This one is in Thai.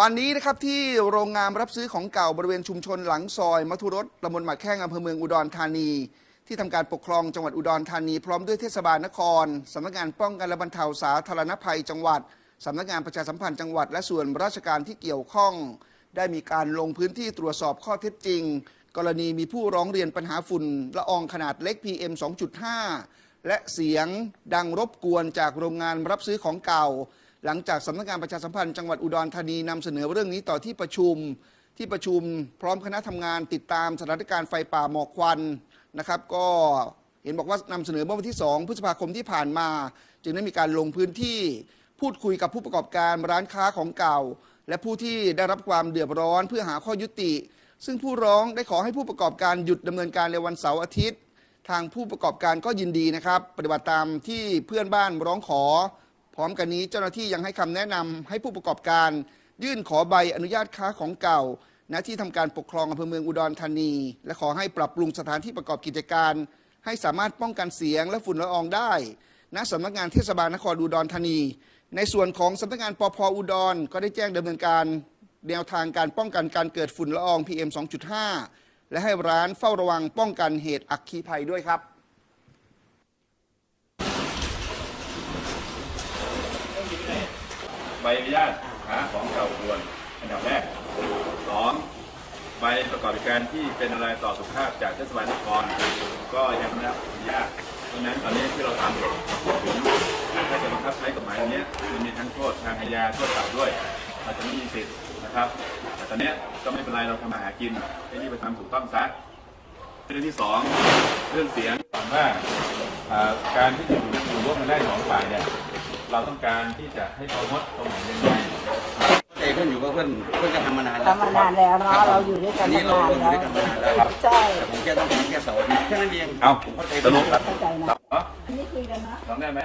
วันนี้นะครับที่โรงงานรับซื้อของเก่าบริเวณชุมชนหลังซอย มัทุรสตำบลหมากแข้งอำเภอเมืองอุดรธานี ที่ทำการปกครองจังหวัดอุดรธานี พร้อมด้วยเทศบาลนครสำนักงานป้องกันและบรรเทาสาธารณภัยจังหวัดสำนักงานประชาสัมพันธ์จังหวัด และส่วนราชการที่เกี่ยวข้อง ได้มีการลงพื้นที่ตรวจสอบข้อเท็จจริง กรณีมีผู้ร้องเรียนปัญหาฝุ่นละอองขนาดเล็ก PM 2.5 และเสียงดังรบกวนจากโรงงานรับซื้อของเก่า หลังจากสำนักงานประชาสัมพันธ์จังหวัดอุดรธานีนำเสนอเรื่องนี้ต่อที่ประชุม ที่ประชุมพร้อมคณะทำงานติดตามสถานการณ์ไฟป่าหมอกควันนะครับ ก็เห็นบอกว่านำเสนอเมื่อวันที่ 2 พฤษภาคมที่ผ่านมา จึงได้มีการลงพื้นที่พูดคุยกับผู้ประกอบการร้านค้าของเก่า และผู้ที่ได้รับความเดือดร้อนเพื่อหาข้อยุติ ซึ่งผู้ร้องได้ขอให้ผู้ประกอบการหยุดดำเนินการในวันเสาร์อาทิตย์ ทางผู้ประกอบการก็ยินดีนะครับ ปฏิบัติตามที่เพื่อนบ้านร้องขอ พร้อมกันนี้เจ้าหน้าที่ยังให้คำแนะนำให้ผู้ประกอบการ ยื่นขอใบอนุญาตค้าของเก่าณที่ทำการปกครองอำเภอเมืองอุดรธานี และขอให้ปรับปรุงสถานที่ประกอบกิจการ ให้สามารถป้องกันเสียงและฝุ่นละอองได้ ณสำนักงานเทศบาลนครอุดรธานี ในส่วนของสำนักงานปพอุดร ก็ได้แจ้งดำเนินการแนวทางการป้องกันการเกิดฝุ่นละออง PM 2.5 และให้ร้านเฝ้าระวังป้องกันเหตุอัคคีภัยด้วยครับ บอนุญาตหาของเก่าควรอันดับแรกสองใบประกอบกิจการที่เป็นอะไรต่อสุขภาพจากเทศบาลนครก็ยังไม่รับอนุญาตเพราะนั้นตอนนี้ที่เราทำถึงถ้าจะบังคับใช้กฎหมายนี้มันมีทั้งโทษทางอาญาโทษปรับด้วยอาจจะไม่มีสิทธิ์นะครับแต่ตอนนี้ก็ไม่เป็นไรเราทำมาหากินไอ้นี่ไปทำถูกต้องซะเรื่องที่สองเรื่องเสียงว่าการที่จะอยู่อยู่ร่วมกันได้สองฝ่ายเนี่ย เราต้องการที่จะให้เขางดตรงไหนยังไงเอกเพื่อนอยู่กับเพื่อนเพื่อนก็ทำมานานแล้วทำมานานแล้วเนาะเราอยู่ด้วยกันอันนี้เรามานานเราอยู่ด้วยกันมานานแล้วแล้วใช่แต่ผมแค่ต้องการแค่เสาร์อาทิตย์แค่นั้นเองเอาผมเข้าใจสรุปครับเข้าใจนะเหรอนี่คุยกันนะลองได้ไหม